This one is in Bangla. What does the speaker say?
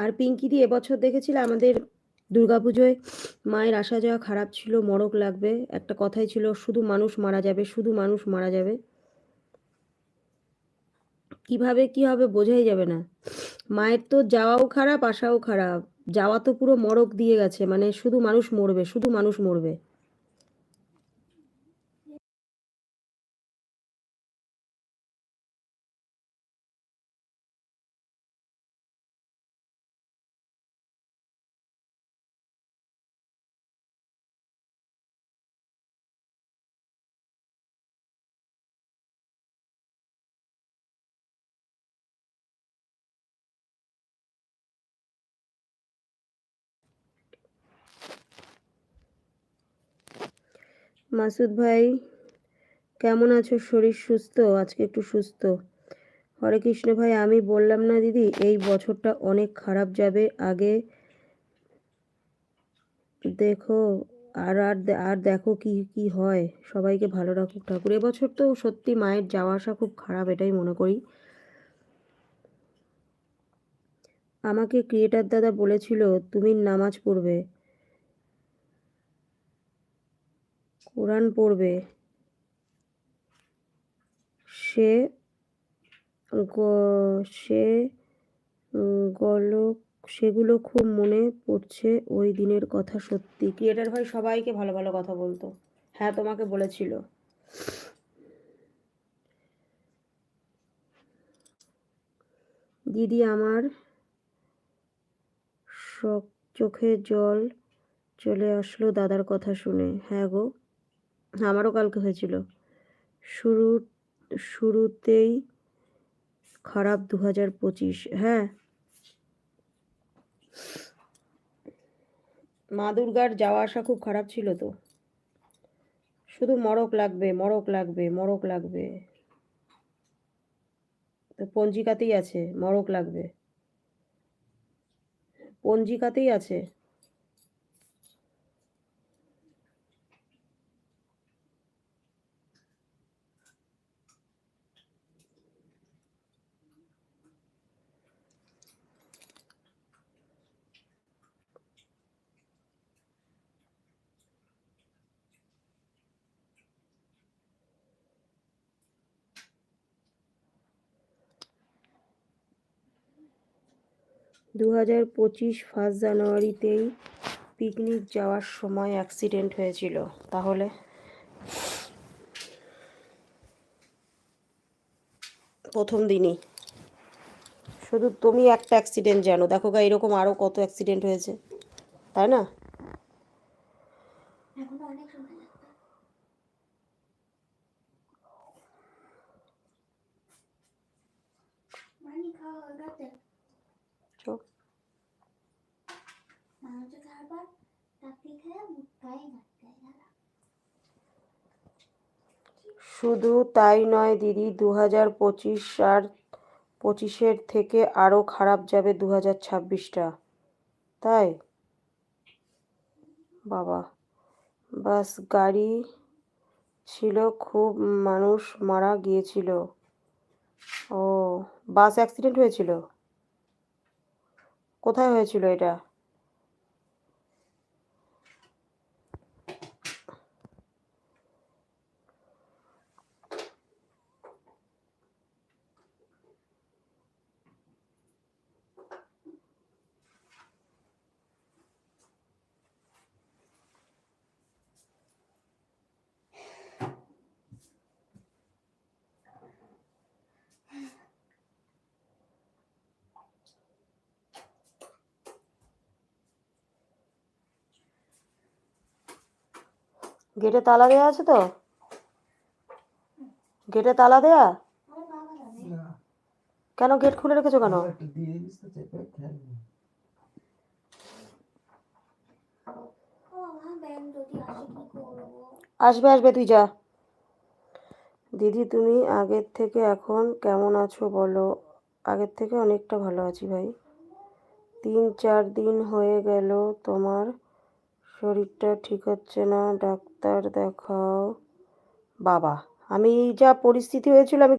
আর পিঙ্কি দি এবছর দেখেছিল আমাদের দুর্গা পুজোয় মায়ের আসা যাওয়া খারাপ ছিল, মরক লাগবে। একটা কথাই ছিল, শুধু মানুষ মারা যাবে, শুধু মানুষ মারা যাবে। কীভাবে কি হবে বোঝাই যাবে না। মায়ের তো যাওয়াও খারাপ আসাও খারাপ। যাওয়া তো পুরো মরক দিয়ে গেছে মানে শুধু মানুষ মরবে, শুধু মানুষ মরবে। মাসুদ ভাই, কেমন আছো? শরীর সুস্থ? আজকে একটু সুস্থ। হরে কৃষ্ণ ভাই, আমি বললাম না দিদি, এই বছরটা অনেক খারাপ যাবে। আগে দেখো, আর আর আর দেখো কি কি হয়। সবাইকে ভালো রাখুক ঠাকুর। এবছর তো সত্যি মায়ের যাওয়া আসা খুব খারাপ, এটাই মনে করি। আমাকে ক্রিয়েটার দাদা বলেছিল তুমি নামাজ পড়বে। কোরআন পড়বে, সে সে গলক, সেগুলো খুব মনে পড়ছে ওই দিনের কথা সত্যি। ক্রিয়েটার ভাই সবাইকে ভালো ভালো কথা বলতো। হ্যাঁ তোমাকে বলেছিল। দিদি আমার চোখে জল চলে আসলো দাদার কথা শুনে। হ্যাঁ গো। আমারও কালকে হয়েছিল। শুরু, শুরুতেই খারাপ দু হাজার পঁচিশ হ্যাঁ। মা দুর্গার যাওয়া আসা খুব খারাপ ছিল তো। শুধু মরক লাগবে মরক লাগবে মরক লাগবে। তো পঞ্জিকাতেই আছে, মরক লাগবে। পঞ্জিকাতেই আছে। দু হাজার পঁচিশ ফার্স্ট জানুয়ারিতেই পিকনিক যাওয়ার সময় অ্যাক্সিডেন্ট হয়েছিল। তাহলে? প্রথম দিনই। শুধু তুমি একটা অ্যাক্সিডেন্ট জানো। দেখো গা, এরকম আরও কত অ্যাক্সিডেন্ট হয়েছে। তাই না? চোখ শুধু তাই নয় দিদি দু হাজার পঁচিশ আর পঁচিশের থেকে আরও খারাপ যাবে দু হাজার ছাব্বিশটা। তাই? বাবা, বাস গাড়ি ছিল, খুব মানুষ মারা গিয়েছিল। ও, বাস অ্যাক্সিডেন্ট হয়েছিল? কোথায় হয়েছিল এটা গেটে তালা দেওয়া আছে তো? গেটে তালা দেয়া? কেন গেট খুলে রেখেছো কেন? আসবে আসবে, তুই যা। দিদি, তুমি আগের থেকে এখন কেমন আছো বলো? আগের থেকে অনেকটা ভালো আছি ভাই। তিন, চার দিন হয়ে গেল তোমার শরীরটা ঠিক হচ্ছে না ডাক্তার দেখাও। বাবা আমি যা পরিস্থিতি হয়েছিল আমি